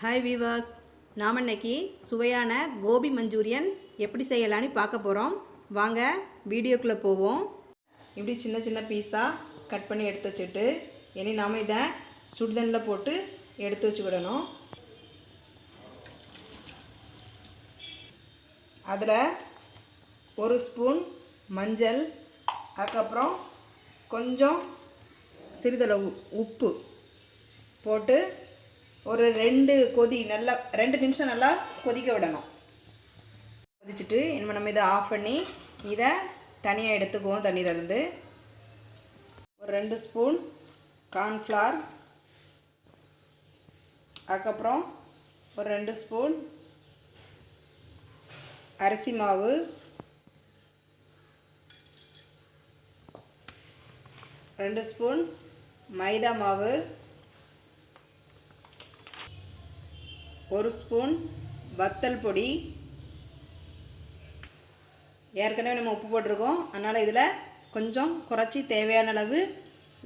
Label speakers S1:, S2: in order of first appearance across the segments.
S1: Hi viewers நாம் இன்னைக்கு சுவையான கோபி மஞ்சூரியன் எப்படி செய்யலான்னு பார்க்க போகிறோம் வாங்க வீடியோக்குள்ளே போவோம். இப்படி சின்ன சின்ன பீஸாக கட் பண்ணி எடுத்து வச்சுட்டு இனி நாம் இதை சுடுதண்ணில் போட்டு எடுத்து வச்சுக்கிடணும். அதில் ஒரு ஸ்பூன் மஞ்சள் அதுக்கப்புறம் கொஞ்சம் சிறிதளவு உப்பு போட்டு ஒரு ரெண்டு கொதி நல்லா ரெண்டு நிமிஷம் நல்லா கொதிக்க விடணும். கொதிச்சுட்டு இனிமேல் நம்ம இதை ஆஃப் பண்ணி இதை தனியாக எடுத்துக்குவோம் தண்ணியிலேருந்து. ஒரு ரெண்டு ஸ்பூன் கார்ன்ஃப்ளார் அதுக்கப்புறம் ஒரு ரெண்டு ஸ்பூன் அரிசி மாவு. ரெண்டு ஸ்பூன் மைதா மாவு. ஒரு ஸ்பூன் வத்தல் பொடி. ஏற்கனவே நம்ம உப்பு போட்டிருக்கோம். அதனால் இதில் கொஞ்சம் குறைச்சி தேவையான அளவு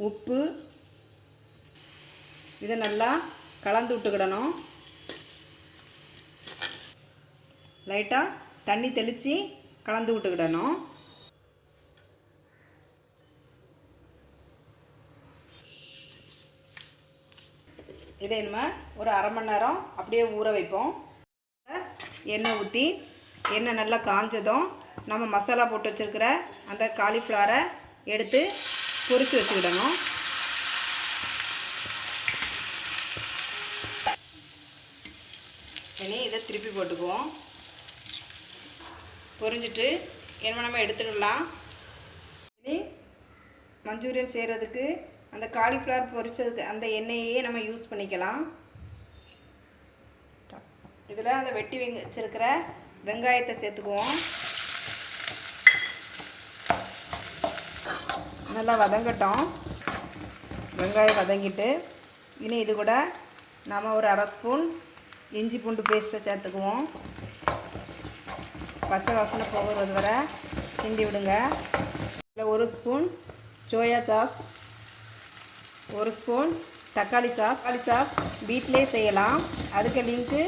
S1: உப்பு. இதை நல்லா கலந்து விட்டுக்கிடணும். லைட்டாக தண்ணி தெளித்து கலந்து விட்டுக்கிடணும். இதை நம்ம ஒரு அரை மணி நேரம் அப்படியே ஊற வைப்போம். எண்ணெய் ஊற்றி எண்ணெய் நல்லா காஞ்சதும் நம்ம மசாலா போட்டு வச்சுருக்கிற அந்த காலிஃப்ளவரை எடுத்து பொரித்து வச்சுக்கிடணும். இனி இதை திருப்பி போட்டுக்குவோம். பொரிஞ்சிட்டு என்ன நம்ம எடுத்துடலாம். இனி மஞ்சூரியன் செய்கிறதுக்கு அந்த காலிஃப்ளவர் பொரிச்சதுக்கு அந்த எண்ணெயையே நம்ம யூஸ் பண்ணிக்கலாம். இதில் அந்த வெட்டி வெங்க வச்சுருக்கிற வெங்காயத்தை சேர்த்துக்குவோம். நல்லா வதங்கட்டும். வெங்காயம் வதங்கிட்டு இனி இது கூட நாம் ஒரு அரை ஸ்பூன் இஞ்சி பூண்டு பேஸ்ட்டை சேர்த்துக்குவோம். பச்சை வாசனை போகிறது வரை கிண்டி விடுங்க. இதில் ஒரு ஸ்பூன் சோயா சாஸ் ஒரு ஸ்பூன் தக்காளி சாஸ். தக்காளி சாஸ் வீட்டிலே செய்யலாம். அதுக்கு லிங்க்கு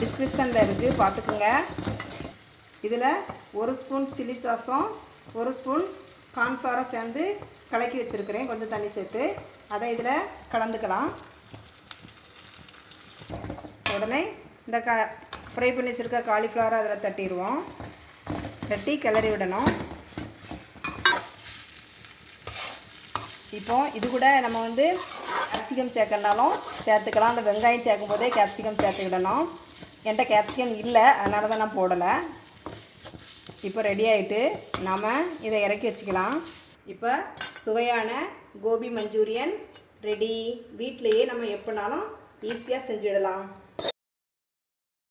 S1: டிஸ்கிரிப்ஷனில் இருக்குது பார்த்துக்குங்க. இதில் ஒரு ஸ்பூன் சில்லி சாஸும் ஒரு ஸ்பூன் கார்ன்ஃப்ளவரும் சேர்ந்து கலக்கி வச்சுருக்கிறேன். கொஞ்சம் தண்ணி சேர்த்து. அதை இதில் கலந்துக்கலாம். உடனே இந்த க ஃப்ரை பண்ணி வச்சுருக்க காலிஃப்ளவரை அதில் தட்டிடுவோம். தட்டி கிளறி விடணும். இப்போ இது கூட நம்ம வந்து கேப்சிகம் சேர்க்கணாலும் சேர்த்துக்கலாம். அந்த வெங்காயம் சேர்க்கும் போதே கேப்சிகம் சேர்த்துக்கிடணும் என்கிட்ட கேப்சிகம் இல்லை அதனால தான் நான் போடலை. இப்போ ரெடி ஆகிட்டு நாம் இதை இறக்கி வச்சுக்கலாம். இப்போ சுவையான கோபி மஞ்சூரியன் ரெடி வீட்டிலையே நம்ம எப்போனாலும் ஈஸியாக செஞ்சுடலாம்